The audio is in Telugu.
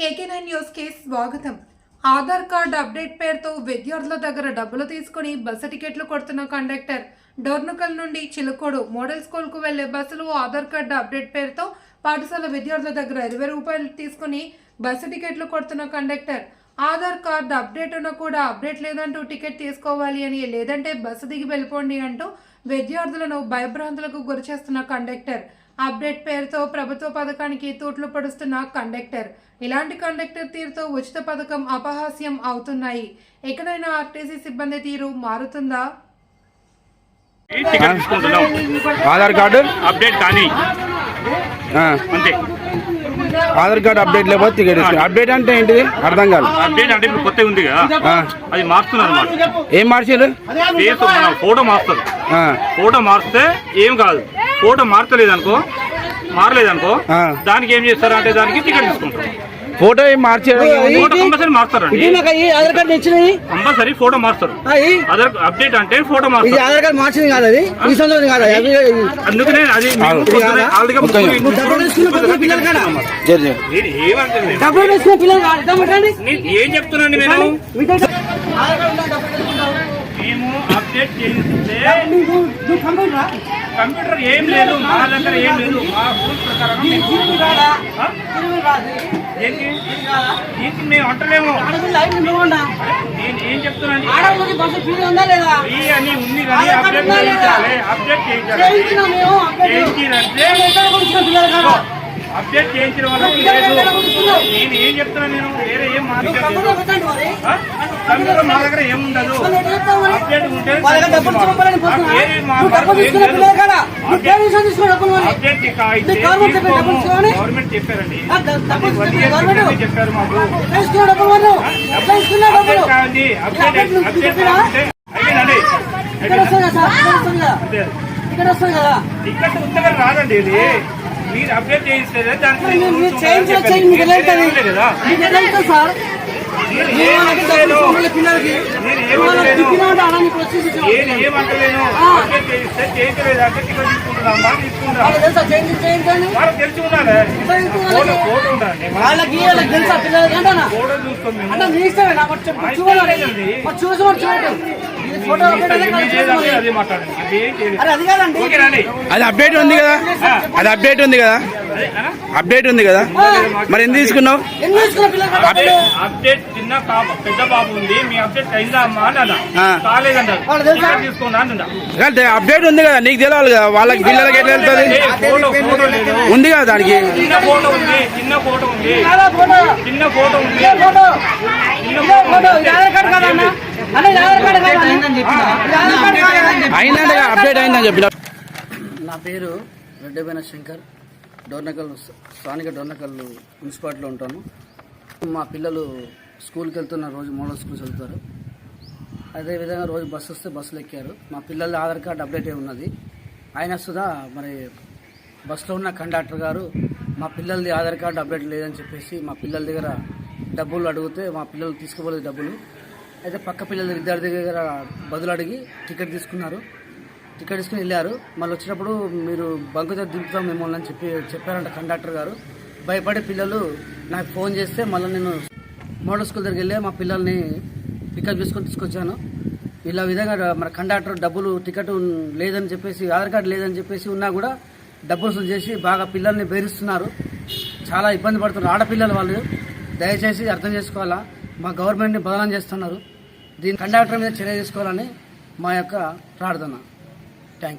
కేకే నైన్ న్యూస్కి స్వాగతం. ఆధార్ కార్డు అప్డేట్ పేరుతో విద్యార్థుల దగ్గర డబ్బులు తీసుకుని బస్సు టికెట్లు కొడుతున్న కండక్టర్. డోర్నకల్ నుండి చిలుకోడు మోడల్ స్కూల్కు వెళ్ళే బస్సులు ఆధార్ కార్డు అప్డేట్ పేరుతో పాఠశాల విద్యార్థుల దగ్గర ఇరవై రూపాయలు తీసుకుని బస్సు టికెట్లు కొడుతున్న కండక్టర్. ఆధార్ కార్డు అప్డేట్ ఉన్నా కూడా అప్డేట్ లేదంటూ టికెట్ తీసుకోవాలి అని లేదంటే బస్సు దిగి వెళ్ళిపోండి అంటూ విద్యార్థులను భయభ్రాంతులకు గురిచేస్తున్న కండక్టర్. అప్డేట్ పేరుతో ప్రభుత్వ పథకానికి తూట్లు పడుస్తున్న కండక్టర్. ఇలాంటి కండక్టర్ తీరుతో ఉచిత పథకం అపహాస్యం అవుతున్నాయి. ఎక్కడైనా ఆర్టీసీ సిబ్బంది తీరు మారుతుందా? ఆధార్ కార్డు? అప్డేట్ కానీ. అంతే. ఆధార్ కార్డు అప్డేట్ లేకపోతే టికెట్ అప్డేట్ అంటే ఏంటిది? అర్థం కాదు అప్డేట్ అంటే ఇప్పుడు కొత్తగా ఉంది కదా. అది మారుస్తున్నారు అన్నమాట. ఏం మార్చారు? ఫోటో మారుస్తారు. ఆ, ఫోటో మారిస్తే ఏం కాదు. ఫోటో మారతలేదు అనుకో మారలేదనుకో ఆ. దానికి ఏం చేస్తారు అంటే దానికి టికెట్ తీసుకుంటారు. ఫోటో ఏం మార్చారు ఈ ఆధార్ కార్డు ఇచ్చినాయి కంపల్సరీ ఫోటో అదర్ అప్డేట్ అంటే ఫోటో ఇది మారుస్తారు. ఆధార్ కార్డు మార్చింది కాదు అది. ఈ సంవత్సరం కాదు అది. అందుకనే అది ఏం చెప్తున్నాను నేను. మేము అప్డేట్ కంప్యూటర్ ఏం లేదు మా దగ్గర ఏం లేదు. మా రూల్స్ ప్రకారం ఈ మేము- అంటలేము. నేను ఏం చెప్తున్నాను ఉందా లేదా? ఫ్రీ అని ఉంది కానీ అప్డేట్? చేయించాలి అప్డేట్ చేయించాలి. చేయించినంటే అప్డేట్ చేయించిన వాళ్ళకి? నేను ఏం చెప్తున్నాను నేను? వేరే ఏం మాట్లాడలేదు మా దగ్గర ఏముండదు? అప్డేట్ ఉంటే గవర్నమెంట్ చెప్పారండి. చెప్పారు మాకు. ఇక్కడ వస్తుంది కదా? ఇక్కడ వస్తుంది కదా? ఉత్తగా రాదండి ఇది. మీరు అప్డేట్ చేయిస్తే దానికి కదా. మీకు ఎలా అవుతుంది సార్? నేను మీరు ఏం వాళ్ళకి డబ్బులు అంటలేను. ఇవ్వాలి పిల్లలకి. నేను ఏం మీరు వాళ్ళకి అంటలేను. తిప్పినా అంటే అలా నీకు వచ్చేసి ఏది ఏమంటలేను ఆ. అప్డేట్ చేయిస్తే చేయించలేదు. అంటే టికెట్ తీసుకుంటున్నాం బాగా తీసుకుంటాం వాళ్ళకి తెలుసా? చేయించి చేయించండి వాళ్ళకి తెలిసి ఉండాలి. తెలుసు ఫోటో వాళ్ళకి. ఫోటో ఉండాలి. వాళ్ళకి వాళ్ళకి తెలుసా పిల్లలకి? అంటానా? ఫోటో చూస్తాం మేము. అంటే మీ ఇష్టమే నాకు వచ్చి మా చూడాలి ఇష్టం లేదండి. మరి చూసి మరి చూడండి అదే అప్డేట్ ఉంది కదా? అది అప్డేట్ ఉంది కదా? అప్డేట్ ఉంది కదా? మరి ఎందుకు తీసుకున్నావు? అప్డేట్ చిన్న పెద్ద బాబు ఉంది. మీ అప్డేట్ అయిందా అమ్మా అంటే అప్డేట్ ఉంది కదా? నీకు తెలియాలి కదా? వాళ్ళకి పిల్లలకి ఎట్లా వెళ్తుంది ఉంది కదా దానికి? చిన్న ఫోటో ఉంది చిన్న ఫోటో ఉంది. చిన్న ఫోటో. ఉంది. చిన్న ఫోటో. నా పేరు రెడ్డిపోయిన శంకర్ డోర్నకల్ స్థానిక డోర్నకల్ మున్సిపాలిటీలో ఉంటాను. మా పిల్లలు స్కూల్కి వెళ్తున్న రోజు మోడల్ స్కూల్స్ వెళ్తారు అదేవిధంగా రోజు బస్సు వస్తే బస్సులు ఎక్కారు. మా పిల్లల ఆధార్ కార్డు అప్డేట్ అయి ఉన్నది. అయినా సుధా మరి బస్సులో ఉన్న కండక్టర్ గారు మా పిల్లలది ఆధార్ కార్డు అప్డేట్ లేదని చెప్పేసి మా పిల్లల దగ్గర డబ్బులు అడిగితే మా పిల్లలు తీసుకోలేదు డబ్బులు. అయితే పక్క పిల్లల విద్యార్థి దగ్గర బదులు అడిగి టికెట్ తీసుకున్నారు. టికెట్ తీసుకుని వెళ్ళారు. మళ్ళీ వచ్చినప్పుడు మీరు బంకు దగ్గర దింపుతాం మిమ్మల్ని అని చెప్పి చెప్పారంట కండక్టర్ గారు. భయపడే పిల్లలు నాకు ఫోన్ చేస్తే మళ్ళీ నేను మోడల్ స్కూల్ దగ్గరికి వెళ్ళి మా పిల్లల్ని పికప్ చేసుకొని తీసుకొచ్చాను. ఇలా విధంగా మన కండక్టర్ డబ్బులు టికెట్ లేదని చెప్పేసి ఆధార్ కార్డు లేదని చెప్పేసి ఉన్నా కూడా డబ్బులు వసూలు చేసి బాగా పిల్లల్ని బెదిరిస్తున్నారు. చాలా ఇబ్బంది పడుతున్నారు. ఆడపిల్లలు వాళ్ళు. దయచేసి అర్థం చేసుకోవాలా? మా గవర్నమెంట్ని బదనం చేస్తున్నారు. దీని కండక్టర్ మీద చర్య తీసుకోవాలని మా యొక్క ప్రార్థన. Thank you